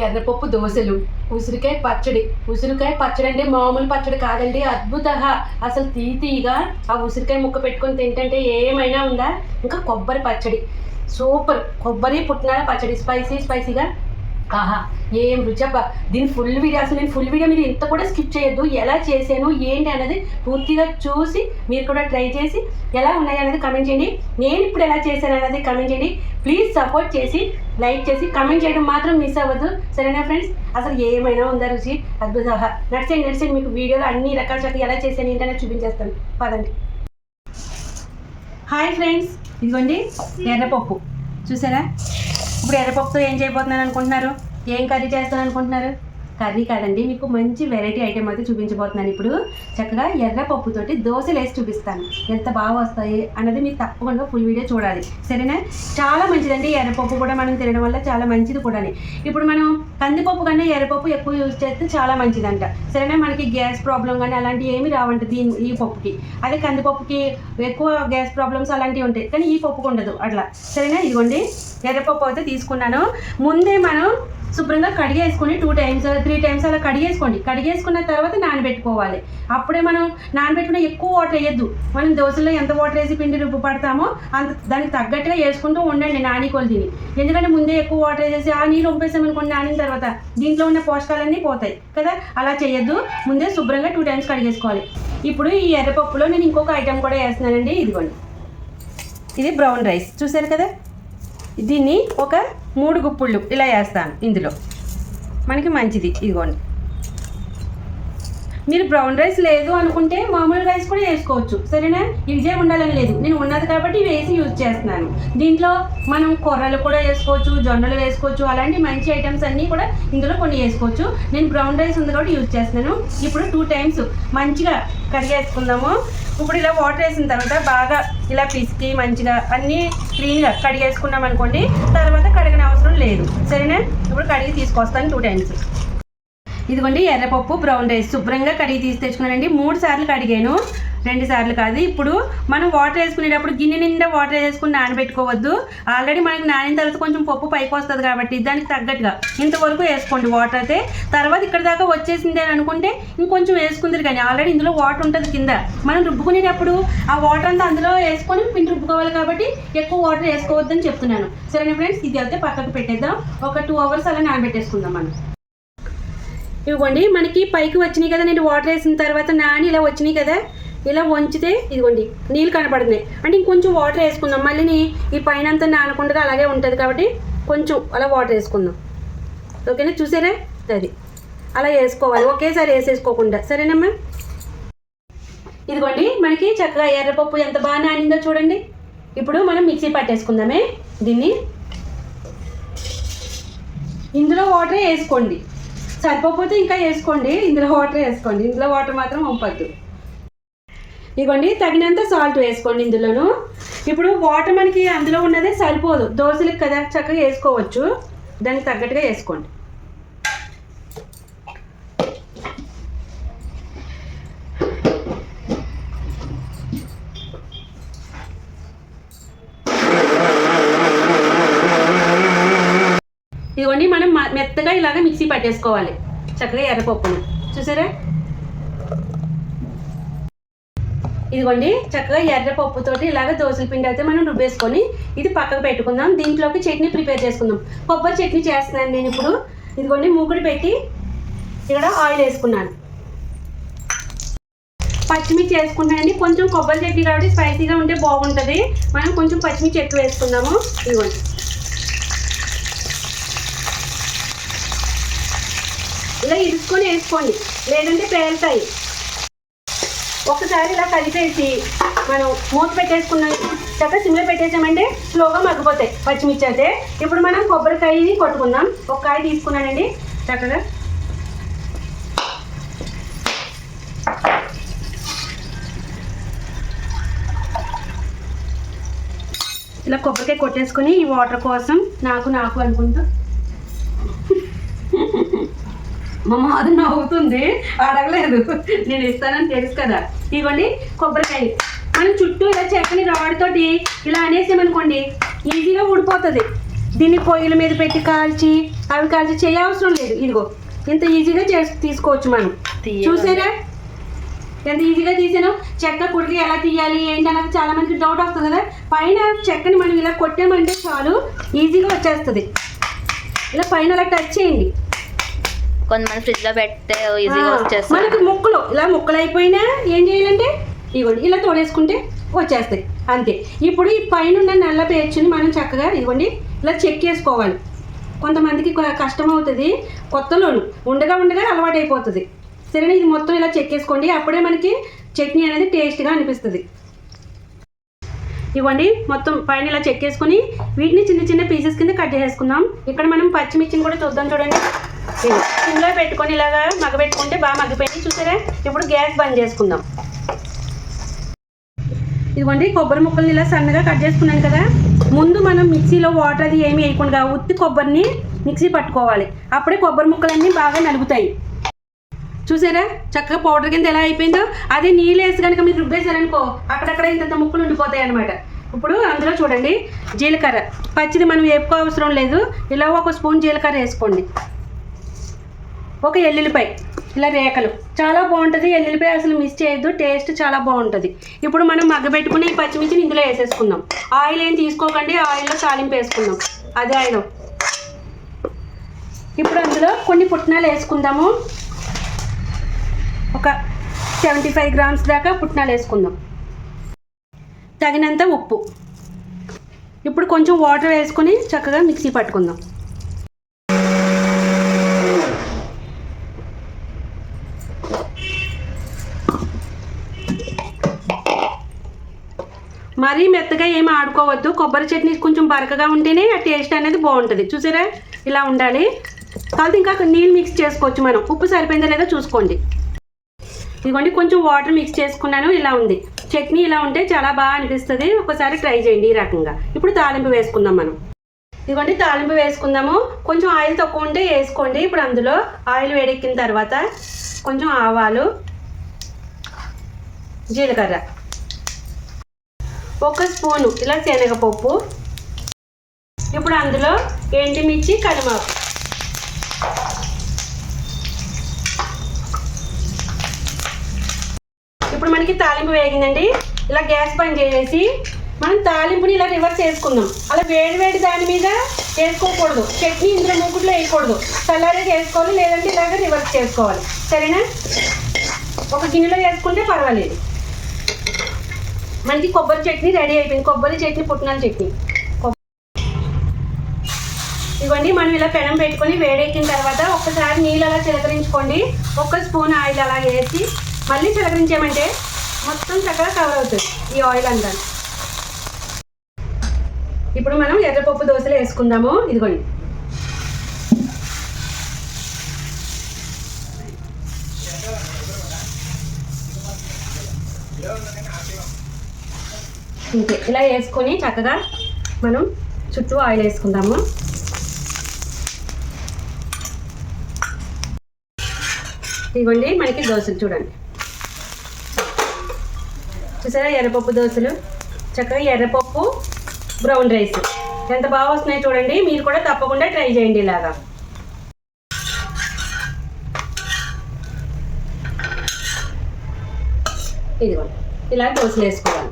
ఎర్రపప్పు దోశలు. ఉసిరికాయ పచ్చడి. ఉసిరికాయ పచ్చడి అంటే మామూలు పచ్చడి కాదండి అద్భుత అసలు తీతీగా ఆ ఉసిరికాయ ముక్క పెట్టుకొని తింటే ఏమైనా ఉందా? ఇంకా కొబ్బరి పచ్చడి. సూపర్. కొబ్బరి పుట్నాల పచ్చడి. స్పైసీ స్పైసీగా ఏం రుచి అబ్బా దీని ఫుల్ వీడియో అసలు నేను ఫుల్ వీడియో మీరు ఇంత కూడా స్కిప్ చేయొద్దు. ఎలా చేశాను ఏంటి అనేది పూర్తిగా చూసి మీరు కూడా ట్రై చేసి ఎలా ఉన్నాయి అనేది కమెంట్ చేయండి. నేను ఇప్పుడు ఎలా చేశాను అనేది కమెంట్ చేయండి. ప్లీజ్ సపోర్ట్ చేసి లైక్ చేసి కమెంట్ చేయడం మాత్రం మిస్ అవ్వద్దు. సరేనా ఫ్రెండ్స్ అసలు ఏమైనా ఉందా రుచి? అద్భుత. నడిచేయండి నడిచేయండి మీకు వీడియోలో అన్ని రకాల చక్కగా ఎలా చేశాను ఏంటనే చూపించేస్తాను. పదండి. హాయ్ ఫ్రెండ్స్ ఇదిగోండి ఎర్రపప్పు. చూసారా? ఇప్పుడు ఎర్రపప్పుతో ఏం చేయబోతున్నాను అనుకుంటున్నారు ఏం కర్రీ చేస్తాను అనుకుంటున్నారు కర్రీ కాదండి మీకు మంచి వెరైటీ ఐటెం అయితే చూపించబోతున్నాను ఇప్పుడు. చక్కగా ఎర్రపప్పుతోటి దోశలు వేసి చూపిస్తాను. ఎంత బాగా వస్తాయి అన్నది మీరు తప్పకుండా ఫుల్ వీడియో చూడాలి. సరేనా? చాలా మంచిదండి ఎర్రపప్పు కూడా మనం తినడం వల్ల చాలా మంచిది కూడా ఇప్పుడు మనం కందిపప్పు కన్నా ఎర్రపప్పు ఎక్కువ యూజ్ చేస్తే చాలా మంచిదంట. సరేనా? మనకి గ్యాస్ ప్రాబ్లం కానీ అలాంటివి ఏమి రావంట దీని ఈ పప్పుకి. అదే కందిపప్పుకి ఎక్కువ గ్యాస్ ప్రాబ్లమ్స్ అలాంటివి ఉంటాయి. కానీ ఈ పప్పుకు ఉండదు అట్లా. సరేనా? ఇదిగోండి. ఎర్రపప్పు అయితే తీసుకున్నాను. ముందే మనం శుభ్రంగా కడిగేసుకొని టూ టైమ్స్ త్రీ టైమ్స్ అలా కడిగేసుకోండి. కడిగేసుకున్న తర్వాత నానబెట్టుకోవాలి. అప్పుడే మనం నానబెట్టుకున్న ఎక్కువ వాటర్ వేయద్దు. మనం దోశలో ఎంత వాటర్ వేసి పిండి రుబ్బు పడతామో అంత దానికి తగ్గట్టుగా వేసుకుంటూ ఉండండి నాని కొలిదిని ఎందుకంటే ముందే ఎక్కువ వాటర్ వేసేసి ఆ నీళ్ళు వంపేసామనుకోండి నానిన తర్వాత. దీంట్లో ఉన్న పోషకాలన్నీ పోతాయి కదా? అలా చేయొద్దు. ముందే శుభ్రంగా టూ టైమ్స్ కడిగేసుకోవాలి. ఇప్పుడు ఈ ఎర్రపప్పులో నేను ఇంకొక ఐటెం కూడా వేస్తున్నానండి. ఇదిగోండి. ఇది బ్రౌన్ రైస్ చూసారు కదా? దీన్ని ఒక మూడు గుప్పుళ్ళు ఇలా వేస్తాను ఇందులో. మనకి మంచిది ఇదిగోండి. మీరు బ్రౌన్ రైస్ లేదు అనుకుంటే మామూలు రైస్ కూడా వేసుకోవచ్చు సరేనా? ఇదే ఉండాలని లేదు. నేను ఉన్నది కాబట్టి వేసి యూజ్ చేస్తున్నాను. దీంట్లో మనం కొర్రలు కూడా వేసుకోవచ్చు జొన్నలు వేసుకోవచ్చు అలాంటి మంచి ఐటమ్స్ అన్నీ కూడా ఇందులో కొన్ని వేసుకోవచ్చు. నేను బ్రౌన్ రైస్ ఉంది కాబట్టి యూజ్ చేస్తున్నాను. ఇప్పుడు టూ టైమ్స్ మంచిగా కడిగేసుకుందాము. ఇప్పుడు ఇలా వాటర్ వేసిన తర్వాత బాగా ఇలా పిసికి మంచిగా అన్నీ క్లీన్గా కడిగేసుకున్నాం అనుకోండి తర్వాత కడగని అవసరం లేదు. సరేనా? ఇప్పుడు కడిగి తీసుకొస్తాను టూ టైమ్స్ ఇదిగోండి ఎర్రపప్పు బ్రౌన్ రైస్ శుభ్రంగా కడిగి తీసి తెచ్చుకున్నానండి. మూడు సార్లు కడిగాను. రెండు సార్లు కాదు. ఇప్పుడు మనం వాటర్ వేసుకునేటప్పుడు గిన్నె నిండా వాటర్ వేసుకుని నానబెట్టుకోవద్దు. ఆల్రెడీ మనకి నానిన తర్వాత కొంచెం పప్పు పైకి వస్తుంది కాబట్టి దానికి తగ్గట్టుగా ఇంతవరకు వేసుకోండి వాటర్ అయితే. తర్వాత ఇక్కడ దాకా వచ్చేసింది అని అనుకుంటే ఇంకొంచెం వేసుకుందరు కానీ ఆల్రెడీ ఇందులో వాటర్ ఉంటుంది కింద. మనం రుబ్బుకునేటప్పుడు ఆ వాటర్ అంతా అందులో వేసుకొని పిండి రుబ్బుకోవాలి కాబట్టి ఎక్కువ వాటర్ వేసుకోవద్దని చెప్తున్నాను. సరేనా ఫ్రెండ్స్ ఇది అయితే పక్కకు పెట్టేద్దాం. ఒక టూ అవర్స్ అలా నానబెట్టేసుకుందాం మనం. ఇదిగోండి మనకి పైకి వచ్చినాయి కదా నేను వాటర్ వేసిన తర్వాత నాని ఇలా వచ్చినాయి కదా ఇలా వంచితే ఇదిగోండి నీళ్ళు కనపడుతున్నాయి. అంటే ఇంకొంచెం వాటర్ వేసుకుందాం. మళ్ళీ ఈ పైన అంతా నానకుండా అలాగే ఉంటుంది కాబట్టి కొంచెం అలా వాటర్ వేసుకుందాం. ఓకేనా చూసారా? అది. అలా వేసుకోవాలి. ఒకేసారి వేసేసుకోకుండా. సరేనమ్మా? ఇదిగోండి మనకి చక్కగా ఎర్రపప్పు ఎంత బాగా నానిందో చూడండి. ఇప్పుడు మనం మిక్సీ పట్టేసుకుందామే. దీన్ని ఇందులో వాటర్ వేసుకోండి. సరిపోతే ఇంకా వేసుకోండి. ఇందులో వాటర్ వేసుకోండి. ఇందులో వాటర్ మాత్రం పంపద్దు ఇగోండి తగినంత సాల్ట్ వేసుకోండి ఇందులోను. ఇప్పుడు వాటర్ మనకి అందులో ఉన్నదే సరిపోదు. దోశలకు కదా చక్కగా వేసుకోవచ్చు. దానికి తగ్గట్టుగా వేసుకోండి. ఇదిగోండి మనం మ- మెత్తగా ఇలాగ మిక్సీ పట్టేసుకోవాలి. చక్కగా ఎర్రపప్పును. చూసారా? ఇదిగోండి చక్కగా ఎర్రపప్పుతోటి ఇలాగ దోశల పిండి అయితే మనం రుబ్బేసుకొని ఇది పక్కకు పెట్టుకుందాం. దీంట్లోకి చట్నీ ప్రిపేర్ చేసుకుందాం. కొబ్బరి చట్నీ చేస్తున్నాను నేను ఇప్పుడు. ఇదిగోండి మూకుడు పెట్టి ఇక్కడ ఆయిల్ వేసుకున్నాను. పచ్చిమిర్చి వేసుకుంటానండి. కొంచెం కొబ్బరి చట్నీ కాబట్టి స్పైసీగా ఉంటే బాగుంటుంది. మనం కొంచెం పచ్చిమిర్చి ఎక్కువ వేసుకుందాము. ఇదిగోండి. ఇలా వేసుకోండి. లేదంటే పేలుతాయి. ఒకసారి ఇలా కలిపేసి మనం మూత పెట్టేసుకున్నాం చక్కగా సిమ్లో పెట్టేసామంటే స్లోగా మగ్గిపోతాయి పచ్చిమిర్చి అయితే ఇప్పుడు మనం కొబ్బరికాయని కొట్టుకుందాం. ఒక కాయ తీసుకున్నానండి. చక్కగా. ఇలా కొబ్బరికాయ కొట్టేసుకొని ఈ వాటర్ కోసం నాకు నాకు అనుకుంటూ మా మాది నవ్వుతుంది. అడగలేదు. నేను ఇస్తానని తెలుసు కదా. ఇవ్వండి కొబ్బరికాయ. మనం చుట్టూ ఇలా చెక్కని రాడుతోటి ఇలా అనేసామనుకోండి ఈజీగా ఊడిపోతుంది. దీన్ని పొయ్యిల మీద పెట్టి కాల్చి అవి కలిసి చేయవసరం లేదు. ఇదిగో ఇంత ఈజీగా చేసి తీసుకోవచ్చు మనం. చూసారా? ఎంత ఈజీగా తీసాను? చెక్క కుడికి ఎలా తీయాలి ఏంటి అన్నది చాలా మందికి డౌట్ వస్తుంది కదా. పైన చెక్కని మనం ఇలా కొట్టామంటే చాలు ఈజీగా వచ్చేస్తుంది. ఇలా పైన అలా టచ్ చేయండి. కొంతమంది ఫ్రిడ్జ్లో పెడితే ఈజీగా ఆ, వచ్చేస్తుంది మనకి ముక్కలు ఇలా ముక్కలు అయిపోయినా ఏం చేయాలంటే ఇదిగోండి ఇలా తోడేసుకుంటే వచ్చేస్తాయి. అంతే. ఇప్పుడు ఈ పైన ఉన్న నల్ల పేర్చుని మనం చక్కగా ఇదిగోండి ఇలా చెక్ చేసుకోవాలి. కొంతమందికి కష్టం అవుతుంది కొత్తలోను. ఉండగా ఉండగా అలవాటు అయిపోతుంది సరేనా? ఇది మొత్తం ఇలా చెక్కేసుకోండి అప్పుడే మనకి చట్నీ అనేది టేస్ట్గా అనిపిస్తుంది. ఇవ్వండి మొత్తం పైన ఇలా చెక్కేసుకొని వీటిని చిన్న చిన్న పీసెస్ కింద కట్ చేసుకుందాం ఇక్కడ మనం పచ్చిమిర్చిని కూడా చూద్దాం చూడండి. సిమ్లో పెట్టుకొని ఇలాగా మగ్గబెట్టుకుంటే బాగా మగ్గిపోయింది. చూసారా? ఇప్పుడు గ్యాస్ బంద్ చేసుకుందాం. ఇదిగోండి కొబ్బరి ముక్కల్ని ఇలా సన్నగా కట్ చేసుకున్నాను కదా. ముందు మనం మిక్సీలో వాటర్ అది ఏమి వేయకుండా ఉత్తి కొబ్బరిని మిక్సీ పట్టుకోవాలి. అప్పుడే కొబ్బరి ముక్కలన్నీ బాగా నలుగుతాయి. చూసారా? చక్కగా పౌడర్ కింద ఎలా అయిపోయిందో? అదే నీళ్ళు వేసి కనుక మీరు రుబ్బేశారనుకో అక్కడక్కడ ఇంత ముక్కలు ఉండిపోతాయి అనమాట ఇప్పుడు అందులో చూడండి జీలకర్ర. పచ్చిది మనం వేపుకో అవసరం లేదు. ఇలా ఒక స్పూన్ జీలకర్ర వేసుకోండి. ఒక ఎల్లుల్లిపాయ ఇలా రేఖలు చాలా బాగుంటుంది. ఎల్లుల్లిపాయ అసలు మిస్ చేయొద్దు. టేస్ట్ చాలా బాగుంటుంది. ఇప్పుడు మనం మగ్గబెట్టుకుని ఈ పచ్చిమిర్చిని ఇందులో వేసేసుకుందాం. ఆయిల్ ఏం తీసుకోకండి. ఆయిల్లో తాలింపు వేసుకుందాం. అదే ఆయిల్ ఇప్పుడు అందులో కొన్ని పుట్నాలు వేసుకుందాము. ఒక సెవెంటీ ఫైవ్ గ్రామ్స్ దాకా పుట్నాలు వేసుకుందాం. తగినంత ఉప్పు. ఇప్పుడు కొంచెం వాటర్ వేసుకొని చక్కగా మిక్సీ పట్టుకుందాం. మరీ మెత్తగా ఏమి ఆడుకోవద్దు. కొబ్బరి చట్నీ కొంచెం బరకగా ఉంటేనే ఆ టేస్ట్ అనేది బాగుంటుంది. చూసారా? ఇలా ఉండాలి. కాబట్టి ఇంకా నీళ్ళు మిక్స్ చేసుకోవచ్చు మనం. ఉప్పు సరిపోయిందా లేదో చూసుకోండి. ఇదిగోండి కొంచెం వాటర్ మిక్స్ చేసుకున్నాను. ఇలా ఉంది. చట్నీ ఇలా ఉంటే చాలా బాగా అనిపిస్తుంది. ఒకసారి ట్రై చేయండి ఈ రకంగా. ఇప్పుడు తాలింపు వేసుకుందాం మనం. ఇదిగోండి తాలింపు వేసుకుందాము. కొంచెం ఆయిల్ తక్కువ ఉంటే వేసుకోండి. ఇప్పుడు అందులో ఆయిల్ వేడెక్కిన తర్వాత కొంచెం ఆవాలు జీలకర్ర. ఒక స్పూను ఇలా శనగపప్పు. ఇప్పుడు అందులో ఎండుమిర్చి కరిమాకు ఇప్పుడు మనకి తాలింపు వేగిందండి. ఇలా గ్యాస్ బంద్ చేసేసి మనం తాలింపుని ఇలా రివర్స్ చేసుకుందాం. అలా వేడి వేడి దాని మీద వేసుకోకూడదు. చట్నీ ఇందులో మూకుట్లో వేయకూడదు. చల్లారే చేసుకోవాలి లేదంటే ఇలాగ రివర్స్ చేసుకోవాలి. సరేనా? ఒక గిన్నెలో వేసుకుంటే పర్వాలేదు. మనకి కొబ్బరి చట్నీ రెడీ అయిపోయింది. కొబ్బరి చట్నీ పుట్నాల చట్నీ. కొబ్- ఇవ్వండి మనం ఇలా పెనం పెట్టుకొని వేడెక్కిన తర్వాత ఒక్కసారి నీళ్ళు అలా చిలకరించుకోండి. ఒక్క స్పూన్ ఆయిల్ అలా వేసి మళ్ళీ చిలకరించామంటే మొత్తం చక్కగా కవర్ అవుతుంది ఈ ఆయిల్ అంతా. ఇప్పుడు మనం ఎర్రపప్పు దోశలు వేసుకుందాము. ఇదిగోండి. ఇంకే ఇలా వేసుకొని చక్కగా మనం చుట్టూ ఆయిల్ వేసుకుందాము. ఇవ్వండి మనకి దోశలు చూడండి. చూసారా ఎర్రపప్పు దోశలు? చక్కగా ఎర్రపప్పు బ్రౌన్ రైస్. ఎంత బాగా వస్తున్నాయి చూడండి మీరు కూడా తప్పకుండా ట్రై చేయండి ఇలాగా. ఇదిగోండి ఇలా దోశలు వేసుకోవాలి.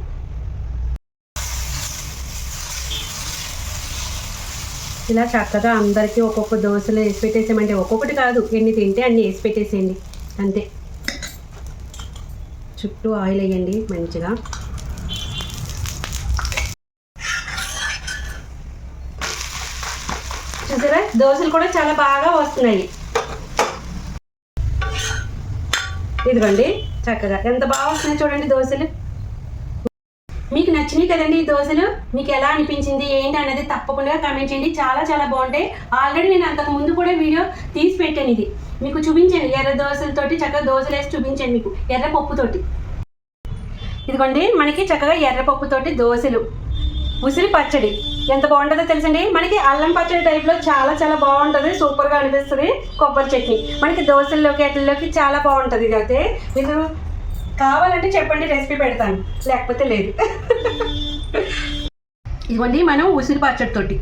ఇలా చక్కగా అందరికీ ఒక్కొక్క దోశలు వేసి పెట్టేసామంటే ఒక్కొక్కటి కాదు. ఎన్ని తింటే అన్ని వేసి పెట్టేసేయండి. అంతే. చుట్టూ ఆయిల్ వేయండి మంచిగా. చూసారా? దోశలు కూడా చాలా బాగా వస్తున్నాయి. ఇదిగోండి. చక్కగా ఎంత బాగా వస్తున్నాయి చూడండి దోశలు. మీకు నచ్చినాయి కదండి ఈ దోశలు? మీకు ఎలా అనిపించింది? ఏంటి అనేది తప్పకుండా కామెంట్ చేయండి. చాలా చాలా బాగుంటాయి. ఆల్రెడీ నేను అంతకు ముందు కూడా వీడియో తీసి పెట్టాను ఇది. మీకు చూపించండి ఎర్ర దోశలతోటి చక్కగా దోశలు వేసి చూపించండి మీకు. ఎర్ర పప్పుతోటి. ఇదిగోండి మనకి చక్కగా ఎర్రపప్పుతోటి దోశలు. ఉసిరి పచ్చడి. ఎంత బాగుంటుందో తెలుసండి? మనకి అల్లం పచ్చడి టైప్లో చాలా చాలా బాగుంటుంది. సూపర్గా అనిపిస్తుంది. కొబ్బరి చట్నీ. మనకి దోశల్లోకి అట్లలోకి చాలా బాగుంటుంది ఇది అయితే మీరు కావాలంటే చెప్పండి రెసిపీ పెడతాను. లేకపోతే లేదు. ఇదిగోండి మనం ఉసిరి పచ్చడితోటి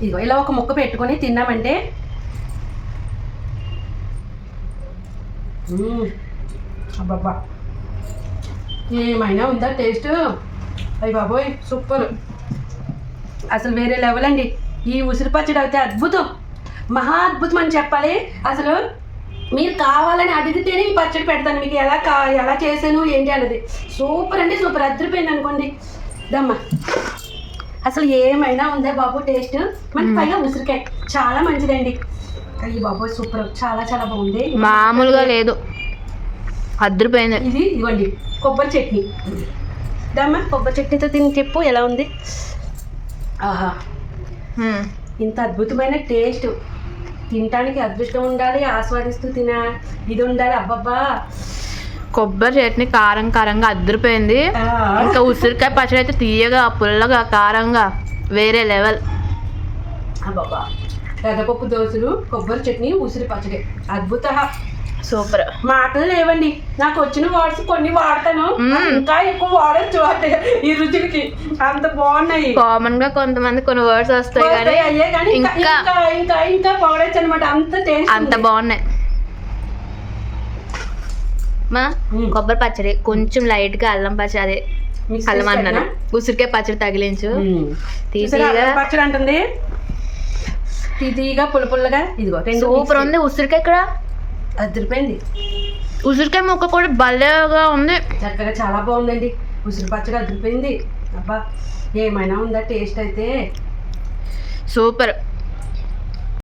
ఇదిగో ఇలా ఒక ముక్క పెట్టుకొని తిన్నామంటే. అబ్బబ్బా. ఏమైనా ఉందా టేస్ట్? అయ్యి బాబోయ్ సూపర్. అసలు వేరే లెవెల్ అండి. ఈ ఉసిరి పచ్చడి అయితే అద్భుతం. మహా అద్భుతం అని చెప్పాలి. అసలు మీరు కావాలని అడిగితేనే ఈ పచ్చడి పెడతాను. మీకు ఎలా కా ఎలా చేశాను ఏంటి అన్నది. సూపర్ అండి సూపర్. అదిరిపోయింది అనుకోండి. దమ్మా. అసలు ఏమైనా ఉందా బాబు టేస్ట్? మనకి పైగా ఉసిరికాయ చాలా మంచిదండి. అయ్యి బాబు సూపర్. చాలా చాలా బాగుంది. మామూలుగా లేదు. అద్దరిపోయింది ఇది ఇదిగోండి కొబ్బరి చట్నీ. దమ్మా కొబ్బరి చట్నీతో తిని చెప్పు ఎలా ఉంది? ఆహా. ఇంత అద్భుతమైన టేస్ట్. తినటానికి అదృష్టం ఉండాలి ఆస్వాదిస్తూ తిన ఇది ఉండాలి. అబ్బబ్బా. కొబ్బరి చట్నీ కారం కారంగా అద్దరిపోయింది. ఇంకా ఉసిరికాయ పచ్చడి అయితే తీయగా పుల్లగా కారంగా వేరే లెవెల్. అబ్బబ్బా. పెద్దపప్పు దోశలు కొబ్బరి చట్నీ ఉసిరి పచ్చడి. అద్భుత సూపర్. మాటలు లేవండి. నాకు వచ్చిన వర్డ్స్ కొన్ని వాడతాను. ఇంకా ఎక్కువ వాడచ్చు అంటే ఈ రుచులకి. అంత బాగున్నాయి. కామన్గా కొంతమంది కొన్ని వర్డ్స్ వస్తాయి కానీ అయ్యే కానీ ఇంకా ఇంకా ఇంకా పొగడచ్చు అనమాట అంత టేస్ట్ అంత బాగున్నాయి. మా. కొబ్బరి పచ్చడి కొంచెం లైట్గా అల్లం పచ్చడి అల్లం అన్నాను. ఉసిరికాయ పచ్చడి తగిలించు. తీసిగా పచ్చడి అంటుంది. తీతీగా పుల్ల పుల్లగా ఇదిగో సూపర్ ఉంది. ఉసిరికాయ ఇక్కడ అదిరిపోయింది ఉసిరికాయ ముక్క కూడా భలేగా ఉంది. చక్కగా చాలా బాగుందండి. ఉసిరి పచ్చడి అదిరిపోయింది అబ్బా ఏమైనా ఉందా టేస్ట్ అయితే? సూపర్.